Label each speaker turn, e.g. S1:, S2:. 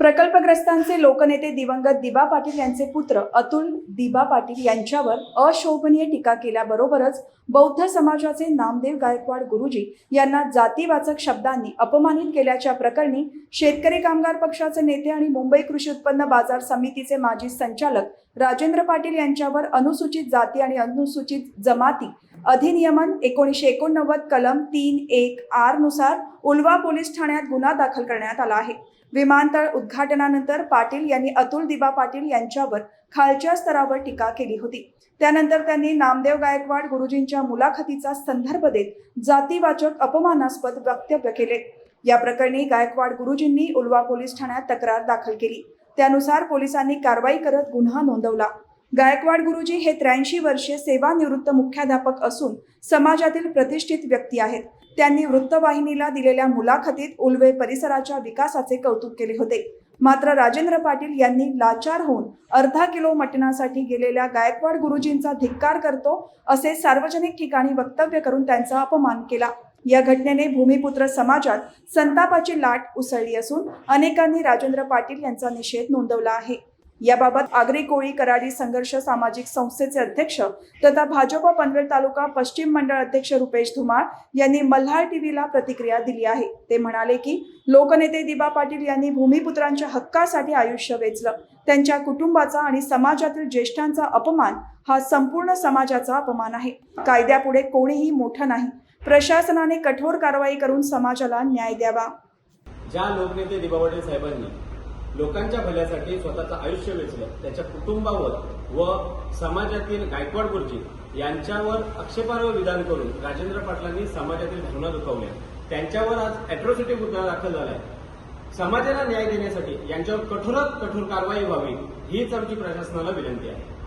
S1: प्रकल्पग्रस्तांचे लोकनेते दिवंगत दिबा पाटील यांचे पुत्र अतुल दिबा पाटील यांच्यावर अशोभनीय टीका केल्याबरोबरच बौद्ध समाजाचे नामदेव गायकवाड गुरुजी यांना जातीवाचक शब्दांनी अपमानित केल्याच्या प्रकरणी शेतकरी कामगार पक्षाचे नेते आणि मुंबई कृषी उत्पन्न बाजार समितीचे माजी संचालक राजेंद्र पाटील यांच्यावर अनुसूचित जाती आणि अनुसूचित जमाती अधिनियमन एकोणीसशे एकोणनव्वद कलम तीन एक आरनुसार उलवा पोलीस ठाण्यात गुन्हा दाखल करण्यात आला आहे. विमानतळ उद्घाटनानंतर पाटील यांनी अतुल दिबा पाटील यांच्यावर खालच्या स्तरावर टीका केली होती. त्यानंतर त्यांनी नामदेव गायकवाड गुरुजींच्या मुलाखतीचा संदर्भ देत जातीवाचक अपमानास्पद वक्तव्य केले. या प्रकरणी गायकवाड गुरुजींनी उलवा पोलीस ठाण्यात तक्रार दाखल केली. त्यानुसार पोलिसांनी कारवाई करत गुन्हा नोंदवला. गायकवाड गुरुजी हे त्र्याऐंशी वर्षे सेवानिवृत्त मुख्याध्यापक असून समाजातील प्रतिष्ठित व्यक्ती आहेत. त्यांनी वृत्तवाहिनीला दिलेल्या मुलाखतीत उलवे परिसराच्या विकासाचे कौतुक केले होते. मात्र राजेंद्र पाटील यांनी लाचार होऊन अर्धा किलो मटणासाठी गेलेल्या गायकवाड गुरुजींचा धिक्कार करतो असे सार्वजनिक ठिकाणी वक्तव्य करून त्यांचा अपमान केला. या घटनेने भूमिपुत्र समाजात संतापाची लाट उसळली असून अनेकांनी राजेंद्र पाटील यांचा निषेध नोंदवला आहे. याबाबत आगरी कोळी कराडी संघर्ष सामाजिक संस्थेचे अध्यक्ष तथा भाजप पनवेल तालुका पश्चिम मंडळ अध्यक्ष रुपेश धुमाळ यांनी मल्हार टीव्हीला प्रतिक्रिया दिली आहे. ते म्हणाले की लोकनेते दिबा पाटील यांनी भूमिपुत्रांच्या हक्कासाठी आयुष्य वेचलं. त्यांच्या कुटुंबाचा आणि समाजातील ज्येष्ठांचा अपमान हा संपूर्ण समाजाचा अपमान आहे. कायद्यापुढे कोणीही मोठं नाही. प्रशासनाने कठोर कारवाई करून समाजाला न्याय द्यावा.
S2: ज्या लोकनेते दिबा पाटील साहेबांनी लोकांच्या भल्यासाठी स्वतःचं आयुष्य वेचलं. त्याच्या कुटुंबावर व समाजातील गायकवाड गुरुजी यांच्यावर आक्षेपार्ह विधान करून राजेंद्र पाटलांनी समाजातील भावना दुखावल्या. त्यांच्यावर आज अॅट्रॉसिटी मुद्दा दाखल झालाय. समाजाला न्याय देण्यासाठी यांच्यावर कठोरात कठोर कारवाई व्हावी हीच आमची प्रशासनाला विनंती आहे.